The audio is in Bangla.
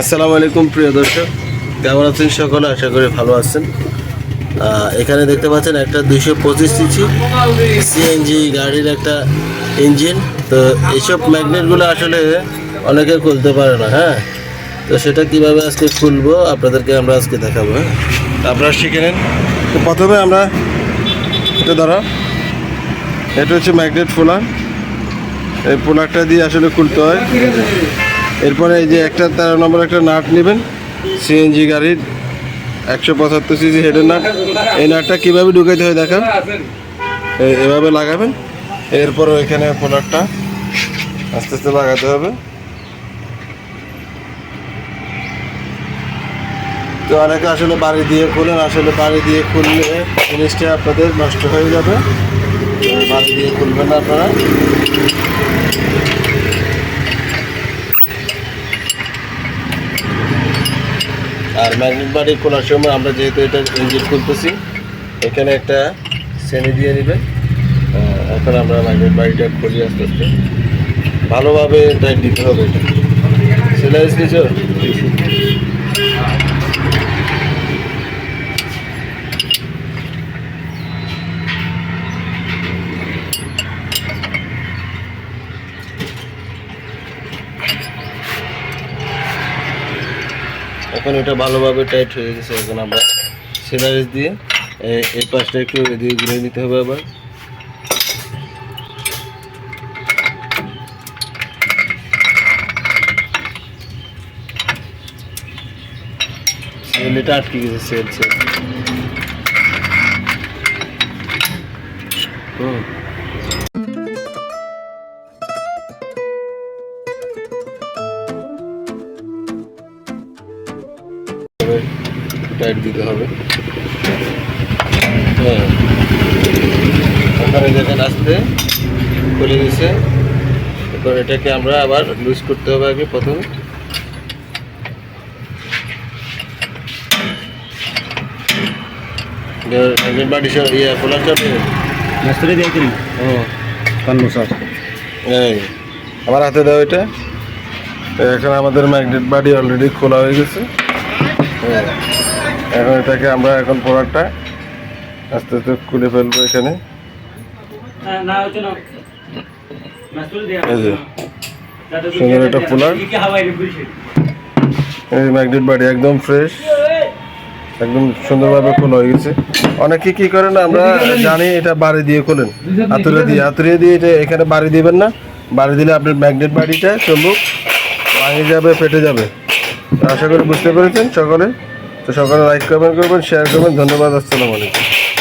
আসসালামু আলাইকুম, প্রিয় দর্শক। কেমন আছেন সকলে? আশা করি ভালো আছেন। এখানে দেখতে পাচ্ছেন একটা দুইশো পঁচিশ সিসি সিএনজি গাড়ির একটা ইঞ্জিন তো এইসব ম্যাগনেটগুলো আসলে অনেকে খুলতে পারে না হ্যাঁ? তো সেটা কীভাবে আজকে খুলবো, আপনাদেরকে আমরা আজকে দেখাবো হ্যাঁ? আপনারা শিখে নেন। তো প্রথমে আমরা এটা ধরো, এটা হচ্ছে ম্যাগনেট ফোলার এই পোলারটা দিয়ে আসলে খুলতে হয়। এরপরে এই যে একটা তেরো নম্বর একটা নাট নেবেন। সিএনজি গাড়ির একশো পঁচাত্তর সিসি হেডের নাট। এই নাটটা কীভাবে ঢুকাইতে হয় দেখান। এভাবে লাগাবেন। এরপর এখানে পোলারটা আস্তে আস্তে লাগাতে হবে। তো অনেকে আসলে বাড়ি দিয়ে খুলেন, আসলে বাড়ি দিয়ে খুললে জিনিসটা আপনাদের নষ্ট হয়ে যাবে। বাড়ি দিয়ে খুলবেন আপনারা। আর ম্যাগনেট বাড়ি খোলার সময় আমরা যেহেতু এটা ইঞ্জিন খুলতেছি, এখানে একটা শ্রেণি দিয়ে নেবেন। এখন আমরা ম্যাগনেট বাড়িটা খুলি আস্তে আস্তে। ভালোভাবে টাইট দিতে হবে এটা। সেলাই এখন এটা ভালোভাবে টাইট হয়ে গেছে। এখন আমরা সিলারিস দিয়ে এই পাশটা একটু এদিকে ঘুরে নিতে হবে আবার। এটা আটকে গেছে সেল সেল হুম। টাইট দিতে হবে। হ্যাঁ। ওখানে দেখেন আসতে খুলে গেছে। এবার এটাকে আমরা আবার লুজ করতে হবে আগে প্রথম। ইয়ে আমার হাতে দাও এটা। এখন আমাদের ম্যাগনেট বাড়ি অলরেডি খোলা হয়ে গেছে। এখন এটাকে আমরা এখন প্রোডাক্টটা আস্তে আস্তে খুলে ফেলব এখানে। না হচ্ছে না মিস্ত্রি দিয়ে এই যে সুন্দর একটা পোলার এই ম্যাগনেট বাড়ি একদম ফ্রেশ একদম সুন্দরভাবে খোলা হয়ে গেছে। অনেকে কি করেন আমরা জানি এটা বাড়ি দিয়ে খোলেন। হাতুড়ে দিয়ে হাতুড়ে দিয়ে এটা এখানে বাড়ি দিবেন না। বাড়ি দিলে আপনার ম্যাগনেট বাড়িটা চলুক ভাঙে যাবে ফেটে যাবে। আশা করি বুঝতে পেরেছেন সকলে। তো সকলে লাইক কমেন্ট করবেন শেয়ার করবেন। ধন্যবাদ, আসসালামু আলাইকুম।